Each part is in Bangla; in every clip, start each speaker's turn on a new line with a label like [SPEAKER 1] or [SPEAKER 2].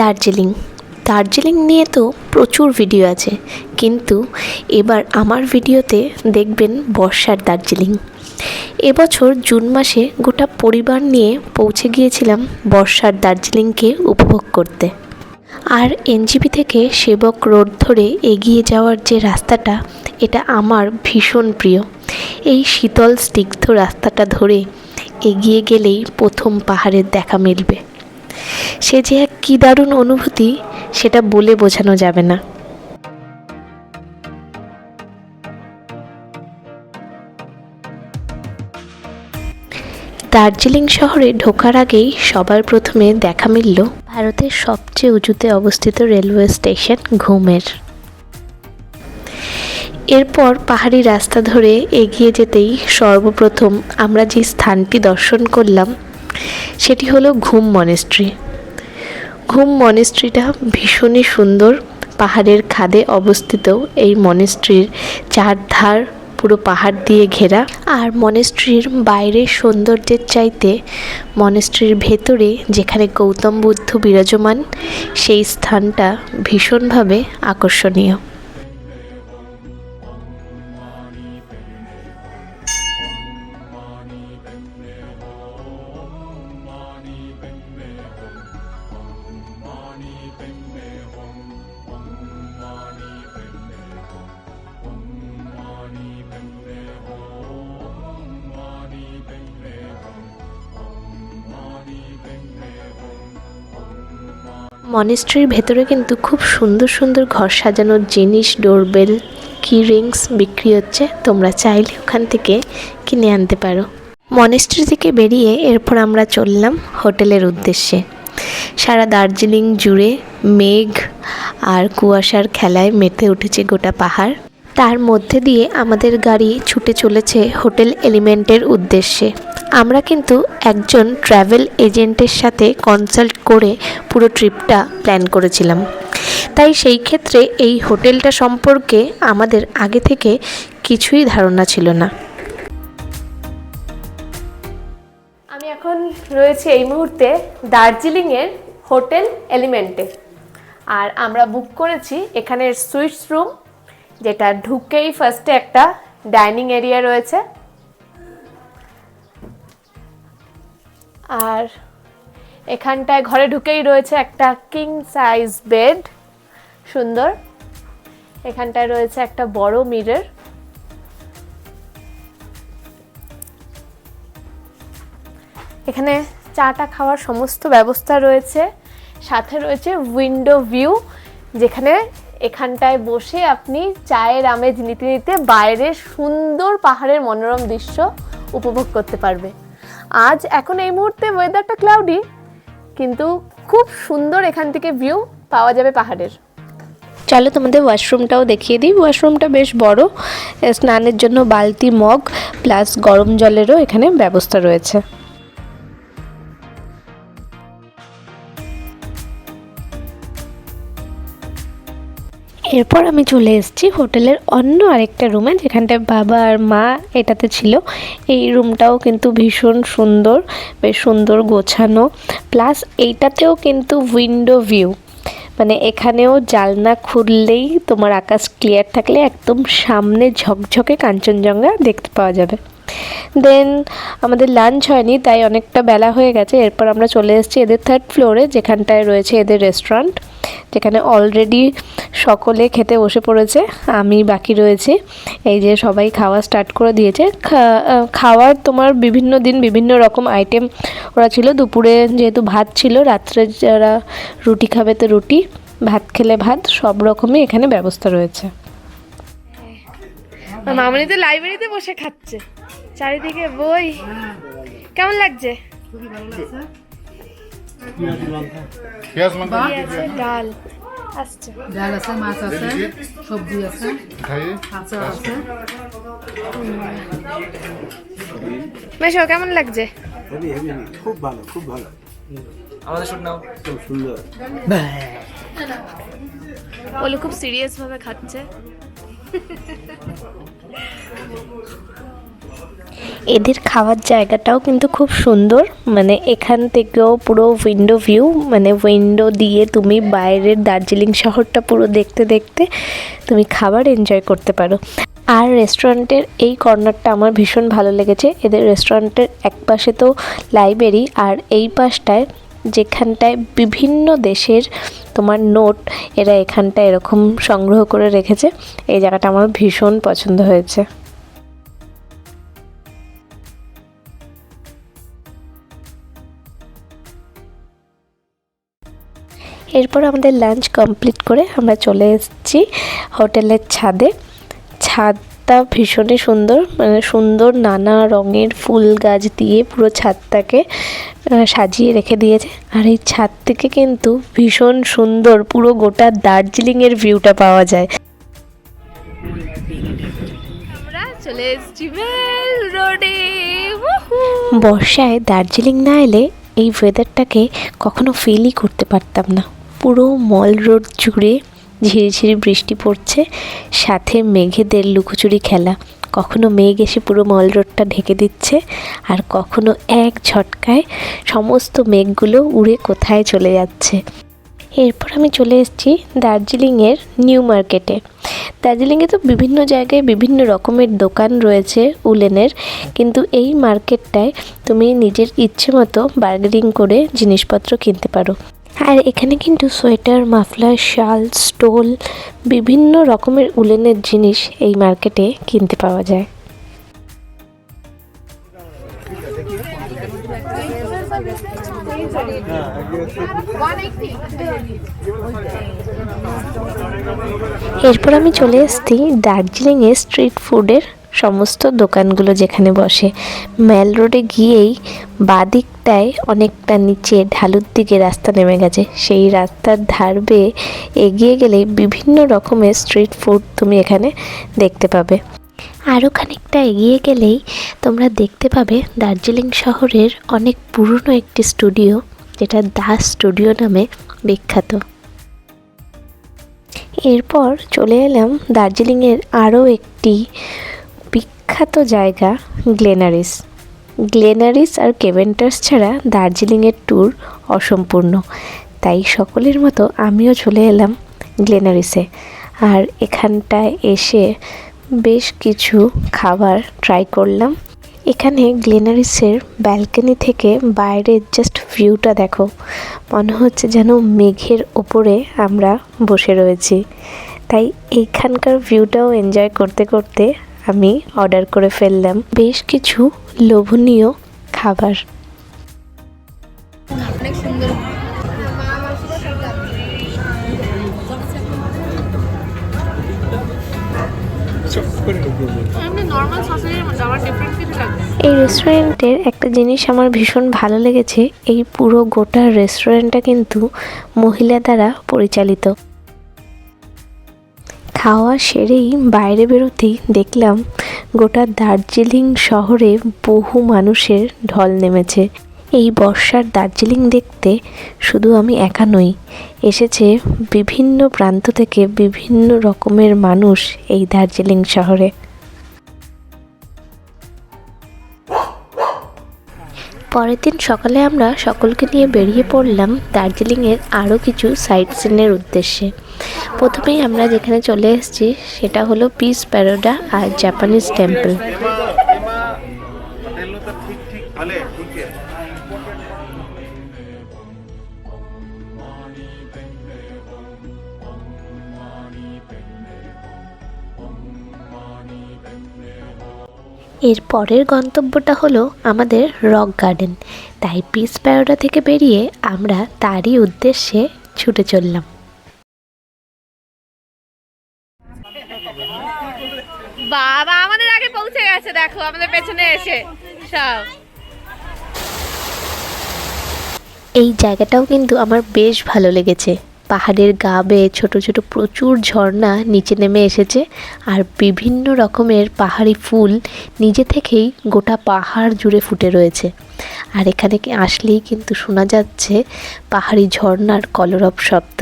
[SPEAKER 1] দার্জিলিং। দার্জিলিং নিয়ে তো প্রচুর ভিডিও আছে, কিন্তু এবার আমার ভিডিওতে দেখবেন বর্ষার দার্জিলিং। এবছর জুন মাসে গোটা পরিবার নিয়ে পৌঁছে গিয়েছিলাম বর্ষার দার্জিলিংকে উপভোগ করতে। আর এনজিপি থেকে সেবক রোড ধরে এগিয়ে যাওয়ার যে রাস্তাটা, এটা আমার ভীষণ প্রিয়। এই শীতল, স্নিগ্ধ রাস্তাটা ধরে এগিয়ে গেলেই প্রথম পাহাড়ের দেখা মিলবে। সে যে এক কী দারুণ অনুভূতি, সেটা বলে বোঝানো যাবে না। দার্জিলিং শহরে ঢোকার আগেই সবার প্রথমে দেখা মিলল ভারতের সবচেয়ে উঁচুতে অবস্থিত রেলওয়ে স্টেশন ঘুমের। এরপর পাহাড়ি রাস্তা ধরে এগিয়ে যেতেই সর্বপ্রথম আমরা যে স্থানটি দর্শন করলাম সেটি হলো ঘুম মনেস্ট্রি ঘুম মনেস্ট্রিটা ভীষণই সুন্দর, পাহাড়ের খাদে অবস্থিত। এই মনেস্ট্রির চারধার পুরো পাহাড় দিয়ে ঘেরা। আর মনেস্ট্রির বাইরের সৌন্দর্যের চাইতে মনেস্ট্রির ভেতরে, যেখানে গৌতম বুদ্ধ বিরাজমান, সেই স্থানটা ভীষণভাবে আকর্ষণীয়। মনেস্ট্রির ভেতরে কিন্তু খুব সুন্দর সুন্দর ঘর সাজানোর জিনিস, ডোরবেল, কি রিংস বিক্রি হচ্ছে। তোমরা চাইলে ওখান থেকে কিনে আনতে পারো। মনেস্ট্রি থেকে বেরিয়ে এরপর আমরা চললাম হোটেলের উদ্দেশ্যে। সারা দার্জিলিং জুড়ে মেঘ আর কুয়াশার খেলায় মেতে উঠেছে গোটা পাহাড়। তার মধ্যে দিয়ে আমাদের গাড়ি ছুটে চলেছে হোটেল এলিমেন্টের উদ্দেশ্যে। আমরা কিন্তু একজন ট্রাভেল এজেন্টের সাথে কনসাল্ট করে পুরো ট্রিপটা প্ল্যান করেছিলাম। তাই সেই ক্ষেত্রে এই হোটেলটা সম্পর্কে আমাদের আগে থেকে কিছুই ধারণা ছিল না।
[SPEAKER 2] আমি এখন রয়েছি এই মুহূর্তে দার্জিলিংয়ের হোটেল এলিমেন্টে। আর আমরা বুক করেছি এখানের সুইটস রুম যেটা ঢুকেই ফার্স্টে একটা ডাইনিং এরিয়া রয়েছে। আর এখানটায় ঘরে ঢুকেই রয়েছে একটা কিং সাইজ বেড সুন্দর। এখানটায় রয়েছে একটা বড় মিরর এখানে চাটা খাওয়ার সমস্ত ব্যবস্থা রয়েছে। সাথে রয়েছে উইন্ডো ভিউ যেখানে এখানটায় বসে আপনি চায়ের আমেজ নিতে নিতে বাইরের সুন্দর পাহাড়ের মনোরম দৃশ্য উপভোগ করতে পারবে। আজ এখন এই মুহূর্তে ওয়েদারটা ক্লাউডি কিন্তু খুব সুন্দর এখান থেকে ভিউ পাওয়া যাবে পাহাড়ের।
[SPEAKER 1] চলো তোমাদের ওয়াশরুমটাও দেখিয়ে দিই। ওয়াশরুমটা বেশ বড় স্নানের জন্য বালতি মগ প্লাস গরম জলেরও এখানে ব্যবস্থা রয়েছে। এরপর আমি চলে এসেছি হোটেলের অন্য আরেকটা রুমে যেখানটায় বাবা আর মা এটাতে ছিল। এই রুমটাও কিন্তু ভীষণ সুন্দর, বেশ সুন্দর গোছানো। প্লাস এইটাতেও কিন্তু উইন্ডো ভিউ মানে এখানেও জালনা খুললেই তোমার আকাশ ক্লিয়ার থাকলে একদম সামনে ঝকঝকে কাঞ্চনজঙ্ঘা দেখতে পাওয়া যাবে। দেন আমাদের লাঞ্চ হয়নি, তাই অনেকটা বেলা হয়ে গেছে। এরপর আমরা চলে এসেছি এদের থার্ড ফ্লোরে যেখানটায় রয়েছে এদের রেস্টুরেন্ট যেখানে অলরেডি সকলে খেতে বসে পড়েছে, আমি বাকি রয়েছি। এই যে সবাই খাওয়া স্টার্ট করে দিয়েছে। খাওয়ার তোমার বিভিন্ন দিন বিভিন্ন রকম আইটেম ওরা ছিল। দুপুরে যেহেতু ভাত ছিল, রাত্রে যারা রুটি খাবে তো রুটি, ভাত খেলে ভাত, সব রকমই এখানে ব্যবস্থা রয়েছে।
[SPEAKER 2] মামনি তো লাইব্রেরিতে বসে খাচ্ছে। চারিদিকে বই। কেমন লাগছে? ডাল আসছে।
[SPEAKER 3] ডাল আছে মাছ আছে সবজি আছে
[SPEAKER 4] খাইয়ে
[SPEAKER 3] আচার আছে।
[SPEAKER 2] মেশো কেমন লাগছে?
[SPEAKER 5] খুব ভালো খুব ভালো।
[SPEAKER 6] আমাদের শুট নাও।
[SPEAKER 5] খুব সুন্দর।
[SPEAKER 2] বলে খুব সিরিয়াস ভাবে খাচ্ছে।
[SPEAKER 1] এদের খাওয়ার জায়গাটাও কিন্তু খুব সুন্দর। মানে এখান থেকেও পুরো উইন্ডো ভিউ মানে উইন্ডো দিয়ে তুমি বাইরের দার্জিলিং শহরটা পুরো দেখতে দেখতে তুমি খাবার এনজয় করতে পারো। আর রেস্টুরেন্টের এই কর্নারটা আমার ভীষণ ভালো লেগেছে। এদের রেস্টুরেন্টের এক পাশে তো লাইব্রেরি আর এই পাশটায় যেখানটায় বিভিন্ন দেশের তোমার নোট এরা এখানটা এরকম সংগ্রহ করে রেখেছে। এই জায়গাটা আমার ভীষণ পছন্দ হয়েছে। এরপর আমাদের লাঞ্চ কমপ্লিট করে আমরা চলে এসেছি হোটেলের ছাদে। ছাদটা ভীষণই সুন্দর মানে সুন্দর নানা রঙের ফুল গাছ দিয়ে পুরো ছাদটাকে সাজিয়ে রেখে দিয়েছে। আর এই ছাদ থেকে কিন্তু ভীষণ সুন্দর পুরো গোটা দার্জিলিংয়ের ভিউটা পাওয়া যায়।
[SPEAKER 2] আমরা চলে এসেছি রোডে
[SPEAKER 1] বর্ষায় দার্জিলিং না এলে এই ওয়েদারটাকে কখনো ফিলই করতে পারতাম না। পুরো মল রোড জুড়ে ঝিরিঝিরি বৃষ্টি পড়ছে, সাথে মেঘেদের লুকোচুরি খেলা। কখনো মেঘ এসে পুরো মল রোডটা ঢেকে দিচ্ছে, আর কখনো এক ঝটকায় সমস্ত মেঘগুলো উড়ে কোথায় চলে যাচ্ছে। এরপর আমি চলে এসেছি দার্জিলিংয়ের নিউ মার্কেটে। দার্জিলিংয়ে তো বিভিন্ন জায়গায় বিভিন্ন রকমের দোকান রয়েছে উলেনের, কিন্তু এই মার্কেটটায় তুমি নিজের ইচ্ছে মতো বার্গেনিং করে জিনিসপত্র কিনতে পারো। আর এখানে কিন্তু সোয়েটার, মাফলার, শাল, স্টোল, বিভিন্ন রকমের উলেনের জিনিস এই মার্কেটে কিনতে পাওয়া যায়। এরপর আমি চলে এসেছি দার্জিলিংয়ে স্ট্রিট ফুডের সমস্ত দোকানগুলো যেখানে বসে। ম্যাল রোডে গিয়েই বাদিকটায় অনেকটা নিচে ঢালুর দিকে রাস্তা নেমে গেছে। সেই রাস্তার ধার বেয়ে এগিয়ে গেলে বিভিন্ন রকমের স্ট্রিট ফুড তুমি এখানে দেখতে পাবে। আরও খানিকটা এগিয়ে গেলেই তোমরা দেখতে পাবে দার্জিলিং শহরের অনেক পুরনো একটি স্টুডিও, যেটা দাস স্টুডিও নামে বিখ্যাত। এরপর চলে এলাম দার্জিলিংয়ের আরও একটি বিখ্যাত জায়গা গ্লেনারিস। গ্লেনারিস আর কেভেন্টার্স ছাড়া দার্জিলিংয়ের ট্যুর অসম্পূর্ণ। তাই সকলের মতো আমিও চলে এলাম গ্লেনারিসে। আর এখানটায় এসে বেশ কিছু খাবার ট্রাই করলাম। এখানে গ্লেনারিসের ব্যালকনি থেকে বাইরের জাস্ট ভিউটা দেখো। মনে হচ্ছে যেন মেঘের ওপরে আমরা বসে রয়েছি। তাই এইখানকার ভিউটাও এনজয় করতে করতে আমি অর্ডার করে ফেললাম। বেশ কিছু লোভনীয় খাবার। এই রেস্টুরেন্টের একটা জিনিস আমার ভীষণ ভালো লেগেছে। এই পুরো গোটা রেস্টুরেন্টটা কিন্তু মহিলা দ্বারা পরিচালিত। খাওয়া সেরেই বাইরে বেরোতেই দেখলাম গোটা দার্জিলিং শহরে বহু মানুষের ঢল নেমেছে। এই বর্ষার দার্জিলিং দেখতে শুধু আমি একা নই, এসেছে বিভিন্ন প্রান্ত থেকে বিভিন্ন রকমের মানুষ এই দার্জিলিং শহরে। পরের দিন সকালে আমরা সকলকে নিয়ে বেরিয়ে পড়লাম দার্জিলিংয়ের আরও কিছু সাইট সিনের উদ্দেশ্যে। প্রথমেই আমরা যেখানে চলে এসেছি, সেটা হলো পিস প্যারোডা আর জাপানিজ টেম্পল এর পরের গন্তব্যটা হলো আমাদের রক গার্ডেন তাই পিস প্যারোডা থেকে বেরিয়ে আমরা তারই উদ্দেশ্যে ছুটে চললাম।
[SPEAKER 2] বাবা, আমাদের আগে পৌঁছে গেছে, দেখো, আমাদের পেছনে এসে সব।
[SPEAKER 1] এই জায়গাটাও কিন্তু আমার বেশ ভালো লেগেছে। পাহাড়ের গা বেয়ে ছোটো ছোটো প্রচুর ঝর্ণা নিচে নেমে এসেছে, আর বিভিন্ন রকমের পাহাড়ি ফুল নিজে থেকেই গোটা পাহাড় জুড়ে ফুটে রয়েছে। আর এখানে আসলেই কিন্তু শোনা যাচ্ছে পাহাড়ি ঝর্ণার কলরব শব্দ।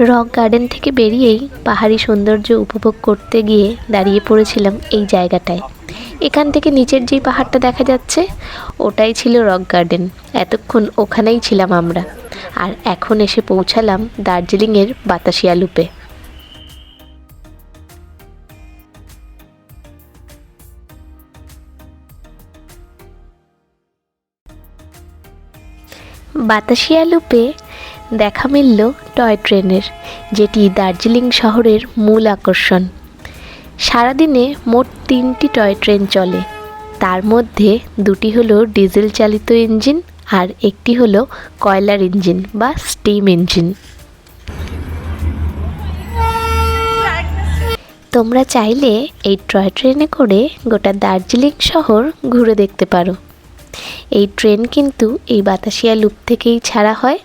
[SPEAKER 1] রক গার্ডেন থেকে বেরিয়েই পাহাড়ি সৌন্দর্য উপভোগ করতে গিয়ে দাঁড়িয়ে পড়েছিলাম এই জায়গাটায়। এখান থেকে নিচের যেই পাহাড়টা দেখা যাচ্ছে, ওটাই ছিল রক গার্ডেন। এতক্ষণ ওখানেই ছিলাম আমরা। আর এখন এসে পৌঁছালাম দার্জিলিংয়ের বাতাসিয়া লুপে। বাতাসিয়া লুপে দেখা মিলল টয় ট্রেনের, যেটি দার্জিলিং শহরের মূল আকর্ষণ। সারাদিনে মোট তিনটি টয় ট্রেন চলে। তার মধ্যে দুটি হলো ডিজেল চালিত ইঞ্জিন আর একটি হলো কয়লার ইঞ্জিন বা স্টিম ইঞ্জিন। তোমরা চাইলে এই টয় ট্রেনে করে গোটা দার্জিলিং শহর ঘুরে দেখতে পারো। এই ট্রেন কিন্তু এই বাতাসিয়া লুপ থেকেই ছাড়া হয়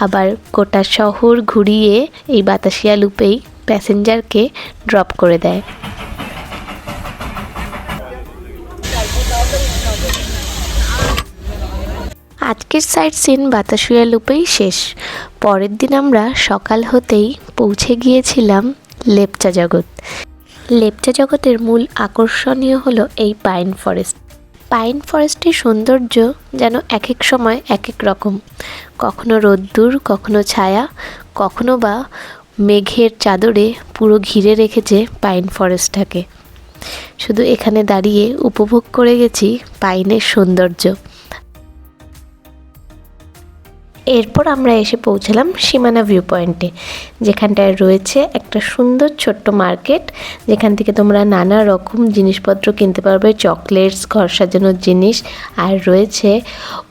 [SPEAKER 1] আবার গোটা শহর ঘুরিয়ে এই বাতাসিয়া লুপেই প্যাসেঞ্জারকে ড্রপ করে দেয়। আজকের সাইট সিন বাতাসিয়া লুপেই শেষ। পরের দিন আমরা সকাল হতেই পৌঁছে গিয়েছিলাম লেপচা জগৎ। লেপচা জগতের মূল আকর্ষণীয় হলো এই পাইন ফরেস্ট। পাইন ফরেস্টের সৌন্দর্য যেন এক এক সময় এক এক রকম। কখনো রোদ্দুর, কখনো ছায়া, কখনো বা মেঘের চাদরে পুরো ঘিরে রেখেছে পাইন ফরেস্টটাকে। শুধু এখানে দাঁড়িয়ে উপভোগ করে গেছি পাইনের সৌন্দর্য। এরপর আমরা এসে পৌঁছালাম সীমানা ভিউ পয়েন্টে যেখানটায় রয়েছে একটা সুন্দর ছোট্ট মার্কেট যেখান থেকে তোমরা নানা রকম জিনিসপত্র কিনতে পারবে চকলেটস ঘর সাজানোর জিনিস, আর রয়েছে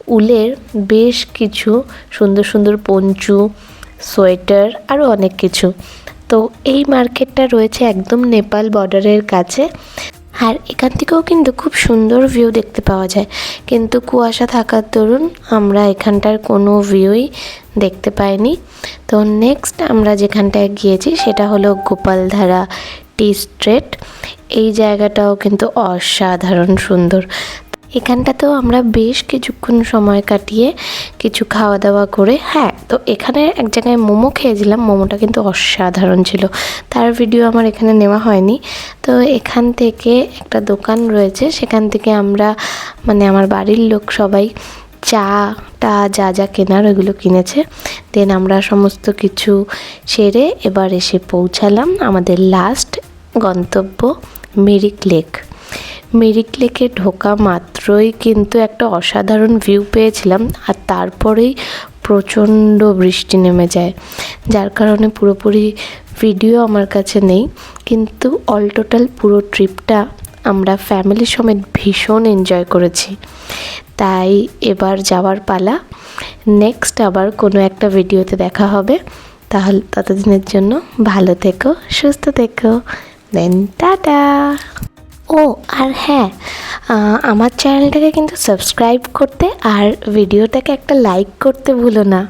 [SPEAKER 1] উলের বেশ কিছু সুন্দর সুন্দর পঞ্চু, সোয়েটার আরও অনেক কিছু। তো এই মার্কেটটা রয়েছে একদম নেপাল বর্ডারের কাছে। আর এখান থেকেও কিন্তু খুব সুন্দর ভিউ দেখতে পাওয়া যায়। কিন্তু কুয়াশা থাকার দরুন আমরা এখানটার কোনো ভিউই দেখতে পাইনি। তো নেক্সট আমরা যেখানটায় গিয়েছি সেটা হলো গোপালধারা টি স্ট্রেট এই জায়গাটাও কিন্তু অসাধারণ সুন্দর। এখানটাতেও আমরা বেশ কিছুক্ষণ সময় কাটিয়ে কিছু খাওয়া দাওয়া করে হ্যাঁ তো এখানে এক জায়গায় মোমো খেয়েছিলাম, মোমোটা কিন্তু অসাধারণ ছিল। তার ভিডিও আমার এখানে নেওয়া হয়নি। তো এখান থেকে একটা দোকান রয়েছে, সেখান থেকে আমরা মানে আমার বাড়ির লোক সবাই চা টা যা যা কেনার ওইগুলো কিনেছে। দেন আমরা সমস্ত কিছু সেরে এবার এসে পৌঁছালাম আমাদের লাস্ট গন্তব্য মেরিক লেক মেরিক লেকে ঢোকা মাত্রই কিন্তু একটা অসাধারণ ভিউ পেয়েছিলাম, আর তারপরেই প্রচণ্ড বৃষ্টি নেমে যায়। যার কারণে পুরোপুরি ভিডিও আমার কাছে নেই, কিন্তু অল টোটাল পুরো ট্রিপটা আমরা ফ্যামিলি সমেত ভীষণ এনজয় করেছি। তাই এবার যাওয়ার পালা। নেক্সট আবার কোনো একটা ভিডিওতে দেখা হবে। তাহলে ততদিনের জন্য ভালো থেকো, সুস্থ থেকো দেন টাটা! ও, আর হ্যাঁ আমার চ্যানেলটাকে কিন্তু সাবস্ক্রাইব করতে আর ভিডিওটাকে একটা লাইক করতে ভুলো না।